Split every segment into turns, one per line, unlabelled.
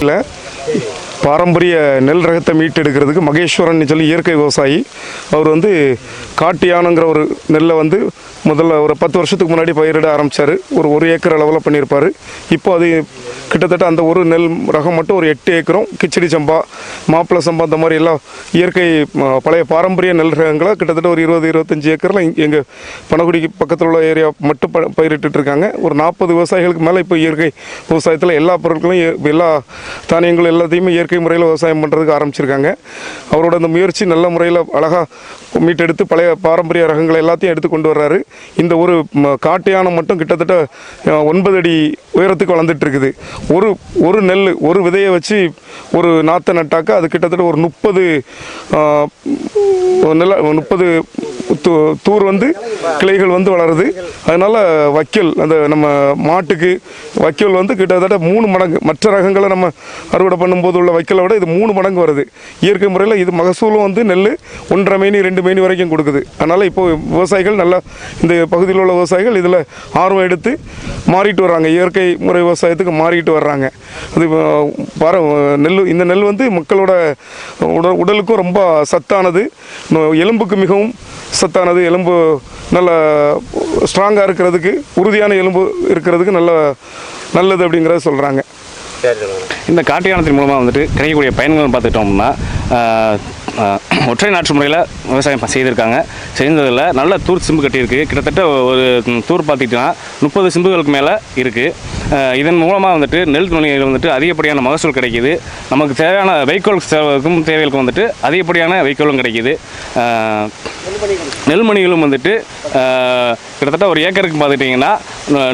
இல்லை பாரம்பரிய நெல் ரகத்தை மீட்டெடுக்கிறதுக்கு மகேஸ்வரன் சொல்லி இயற்கை விவசாயி. அவர் வந்து காட்டு யானைங்கிற ஒரு நெல்லை வந்து முதல்ல ஒரு பத்து வருஷத்துக்கு முன்னாடி பயிரிட ஆரம்பித்தார் ஒரு ஒரு ஏக்கர் அளவில் பண்ணியிருப்பார். இப்போ அது கிட்டத்தட்ட அந்த ஒரு நெல் ரகம் மட்டும் ஒரு எட்டு ஏக்கரும் கிச்சடி சம்பா மாப்பிள சம்பா அந்த மாதிரி எல்லாம் இயற்கை பழைய பாரம்பரிய நெல் ரகங்களை கிட்டத்தட்ட ஒரு இருபது இருபத்தஞ்சி ஏக்கரில் எங்கள் பனகுடிக்கு பக்கத்தில் உள்ள ஏரியா மட்டும் ப பயிரிட்டுட்டு இருக்காங்க. ஒரு நாற்பது விவசாயிகளுக்கு மேலே இப்போ இயற்கை விவசாயத்தில் எல்லா பொருட்களும் எல்லா தானியங்களும் எல்லாத்தையுமே இயற்கை முறையில் விவசாயம் பண்ணுறதுக்கு ஆரம்பிச்சிருக்காங்க. அவரோட அந்த முயற்சி நல்ல முறையில் அழகாக மீட்டெடுத்து பழைய பாரம்பரிய ரகங்களை எல்லாத்தையும் எடுத்து கொண்டு வர்றாரு. இந்த ஒரு காட்டு யானை மட்டும் கிட்டத்தட்ட ஒன்பது அடி உயரத்துக்கு வளர்ந்துட்டு இருக்குது ஒரு ஒரு நெல் ஒரு விதையை வச்சு ஒரு நாற்றை நட்டாக்கா அது கிட்டத்தட்ட ஒரு முப்பது நில முப்பது தூர் வந்து கிளைகள் வந்து வளருது. அதனால் வைக்கல் அந்த நம்ம மாட்டுக்கு வைக்கல் வந்து கிட்டத்தட்ட மூணு மடங்கு மற்ற ரகங்களை நம்ம அறுவடை பண்ணும்போது உள்ள வைக்கலை விட இது மூணு மடங்கு வருது. இயற்கை முறையில் இது மகசூலும் வந்து நெல் ஒன்றரை மேனி ரெண்டு மேனி வரைக்கும் கொடுக்குது. அதனால் இப்போ விவசாயிகள் நல்லா இந்த பகுதியில் உள்ள விவசாயிகள் இதில் ஆர்வம் எடுத்து மாறிட்டு வர்றாங்க. இயற்கை முறை விவசாயத்துக்கு மாறிட்டு வர்றாங்க. அது வர நெல் இந்த நெல் வந்து மக்களோட உடல் உடலுக்கும் ரொம்ப சத்தானது. எலும்புக்கு மிகவும் சத்தானது எலும்பு நல்ல ஸ்ட்ராங்காக இருக்கிறதுக்கு உறுதியான எலும்பு இருக்கிறதுக்கு நல்ல நல்லது அப்படிங்கிறத சொல்கிறாங்க
இந்த காட்டு யானத்தின் மூலமாக வந்துட்டு கிடைக்கக்கூடிய பயன்கள் பார்த்துட்டோம்னா ஒற்றை நாற்று முறையில் விவசாயம் செய்திருக்காங்க. செய்ததில் நல்ல தூர் சிம்பு கட்டியிருக்கு. கிட்டத்தட்ட ஒரு தூர் பார்த்துக்கிட்டோன்னா முப்பது சிம்புகளுக்கு மேலே இருக்குது இதன் மூலமாக வந்துட்டு நெல் துணியில் வந்துட்டு அதிகப்படியான மகசூல் கிடைக்கிது. நமக்கு தேவையான வைக்கோல் செலவுக்கும் தேவைகளுக்கும் வந்துட்டு அதிகப்படியான வைக்கோலும் கிடைக்கிது. நெல்மணிகளும் வந்துட்டு கிட்டத்தட்ட ஒரு ஏக்கருக்கு பார்த்துட்டிங்கன்னா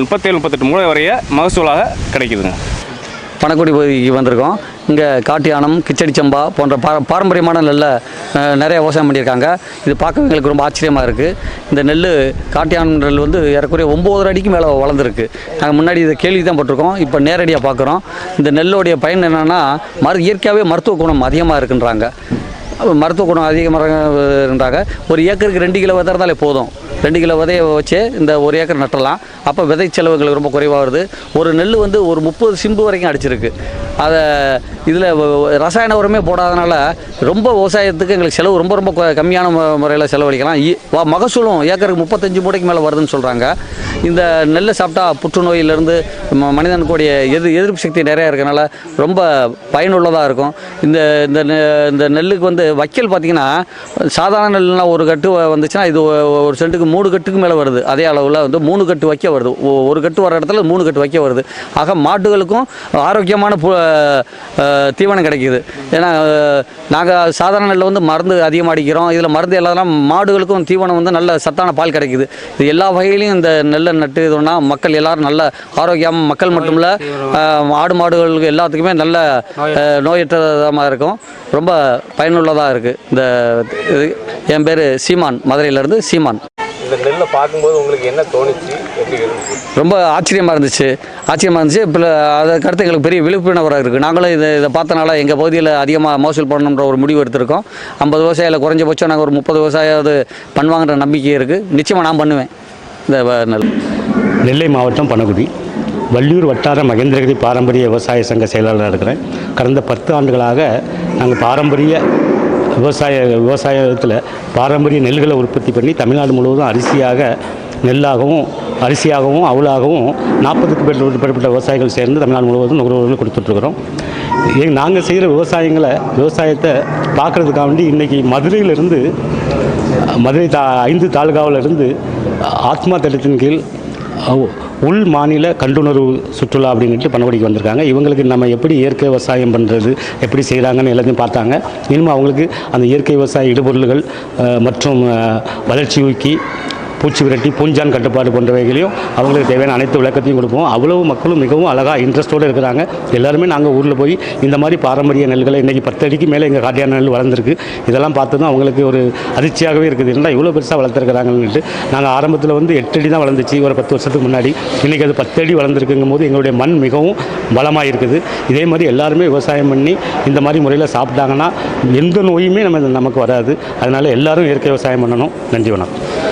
முப்பத்தேழு முப்பத்தெட்டு மூளை வரைய மகசூலாக கிடைக்குதுங்க.
பணக்குடி பகுதிக்கு வந்திருக்கோம். இங்கே காட்டியானம் கிச்சடி சம்பா போன்ற பா பாரம்பரியமான நெல்லை நிறைய விவசாயம் பண்ணியிருக்காங்க. இது பார்க்க எங்களுக்கு ரொம்ப ஆச்சரியமாக இருக்குது இந்த நெல் காட்டியானம் நெல் வந்து ஏறக்குறைய ஒம்பது அடிக்கு மேலே வளர்ந்துருக்கு. நாங்கள் முன்னாடி இதை கேள்வி தான் பட்டிருக்கோம். இப்போ நேரடியாக பார்க்குறோம். இந்த நெல்லுடைய பயன் என்னென்னா மரு இயற்கையாகவே மருத்துவ குணம் அதிகமாக இருக்குன்றாங்க. மருத்துவ குணம் அதிகமாக இருந்தாங்க. ஒரு ஏக்கருக்கு ரெண்டு கிலோ விதறதாலே போதும். ரெண்டு கிலோ விதையை வச்சு இந்த ஒரு ஏக்கர் நட்டலாம். அப்போ விதை செலவுகள் ரொம்ப குறைவாக வருது. ஒரு நெல் வந்து ஒரு முப்பது சிம்பு வரைக்கும் அடிச்சிருக்கு. அதை இதில் ரசாயன உரமே போடாதனால ரொம்ப விவசாயத்துக்கு எங்களுக்கு செலவு ரொம்ப ரொம்ப கம்மியான முறையில் செலவழிக்கலாம். இ- மகசூலும் ஏக்கருக்கு முப்பத்தஞ்சு மூடைக்கு மேலே வருதுன்னு சொல்கிறாங்க இந்த நெல்லை சாப்பிட்டா புற்றுநோயிலிருந்து ம- மனிதனுக்குடைய எது எதிர்ப்பு சக்தி நிறையா இருக்கனால ரொம்ப பயனுள்ளதாக இருக்கும். இந்த இந்த நெ- இந்த நெல்லுக்கு வந்து வைக்கல் பார்த்தீங்கன்னா சாதாரண நெல்லுனா ஒரு கட்டு வந்துச்சுன்னா இது ஒரு சென்ட்டுக்கு மூணு கட்டுக்கு மேலே வருது. அதே அளவில் வந்து மூணு கட்டு வைக்க வருது. ஒரு கட்டு வர இடத்துல மூணு கட்டு வைக்க வருது. ஆக மாட்டுகளுக்கும் ஆரோக்கியமான பு தீவனம் கிடைக்கிது. ஏன்னா நாங்கள் சாதாரண நெல்லில் வந்து மருந்து அதிகமாக அடிக்கிறோம். இதில் மருந்து எல்லாம் மாடுகளுக்கும் தீவனம் வந்து நல்ல சத்தான பால் கிடைக்கிது. இது எல்லா வகையிலையும் இந்த நெல்லை நட்டு இதுனா மக்கள் எல்லாரும் நல்ல ஆரோக்கியம் மக்கள் மட்டும் இல்லை ஆடு மாடுகளுக்கு எல்லாத்துக்குமே நல்ல நோயற்றதமாக நோயற்றதாக இருக்கும். ரொம்ப பயனுள்ளதாக இருக்குது இந்த இது என் பேர் சீமான். மதுரையிலேருந்து சீமான்.
இந்த நெல்லை பார்க்கும்போது உங்களுக்கு என்ன தோணுச்சு? எப்படி இருந்துச்சு?
ரொம்ப ஆச்சரியமாக இருந்துச்சு. ஆச்சரியமாக இருந்துச்சு. இப்போ அதுக்கடுத்து எங்களுக்கு பெரிய விழிப்புணர்வாக இருக்குது நாங்களும் இதை இதை பார்த்தனால எங்கள் பகுதியில் அதிகமாக மகசூல் பண்ணணுன்ற ஒரு முடிவு எடுத்திருக்கோம். ஐம்பது விவசாயியில் குறைஞ்சபட்சம் நாங்கள் ஒரு முப்பது விவசாயாவது பண்ணுவாங்கன்ற நம்பிக்கை இருக்குது நிச்சயமாக நான் பண்ணுவேன். இந்த வ- நெல்.
நெல்லை மாவட்டம் பனகுடி. வள்ளியூர் வட்டார மகேந்திரகிரி பாரம்பரிய விவசாய சங்க செயலாளராக இருக்கிறேன். கடந்த பத்து ஆண்டுகளாக நாங்கள் பாரம்பரிய விவசாய விவசாயத்தில் பாரம்பரிய நெல்களை உற்பத்தி பண்ணி தமிழ்நாடு முழுவதும் அரிசியாக நெல்லாகவும் அரிசியாகவும் அவளாகவும் நாற்பதுக்கு மேற்பட்ட விவசாயிகள் சேர்ந்து தமிழ்நாடு முழுவதும் நுகர்வோர்கள் கொடுத்துட்ருக்குறோம். ஏன் நாங்கள் செய்கிற விவசாயங்களை விவசாயத்தை பார்க்குறதுக்காக வேண்டி இன்றைக்கி மதுரையிலிருந்து மதுரை தா ஐந்து தாலுகாவிலிருந்து ஆத்மா திட்டத்தின் கீழ் உள் மாநில கண்டுணர்வு சுற்றுலா அப்படின்ட்டு பணவடிக்கு வந்திருக்காங்க. இவங்களுக்கு நம்ம எப்படி இயற்கை விவசாயம் பண்ணுறது எப்படி செய்கிறாங்கன்னு எல்லாத்தையும் பார்த்தாங்க. இனிமேல் அவங்களுக்கு அந்த இயற்கை விவசாய இடுபொருள்கள் மற்றும் வளர்ச்சி ஊக்கி பூச்சி விரட்டி பூஞ்சான் கட்டுப்பாடு போன்றவைகளையும் அவங்களுக்கு தேவையான அனைத்து விளக்கத்தையும் கொடுப்போம். அவ்வளவு மக்களும் மிகவும் அழகாக இன்ட்ரெஸ்ட்டோடு இருக்கிறாங்க. எல்லாருமே நாங்கள் ஊரில் போய் இந்த மாதிரி பாரம்பரிய நெல்களை இன்றைக்கி பத்து அடிக்கு மேலே எங்கள் காட்டியான நெல் வளர்ந்துருக்கு. இதெல்லாம் பார்த்ததும் அவங்களுக்கு ஒரு அதிர்ச்சியாகவே இருக்குது. என்னடா இவ்வளோ பெருசாக வளர்த்துருக்குறாங்கன்னுட்டு நாங்கள் ஆரம்பத்தில் வந்து எட்டு அடி தான் வளர்ந்துச்சு. ஒரு பத்து வருஷத்துக்கு முன்னாடி. இன்றைக்கி அது பத்து அடி வளர்ந்துருக்குங்கும் போது எங்களுடைய மண் மிகவும் பலமாக இருக்குது இதே மாதிரி எல்லாருமே விவசாயம் பண்ணி இந்த மாதிரி முறையில் சாப்பிட்டாங்கன்னா எந்த நோயுமே நம்ம நமக்கு வராது. அதனால் எல்லாரும் இயற்கை விவசாயம் பண்ணணும். நன்றி வணக்கம்.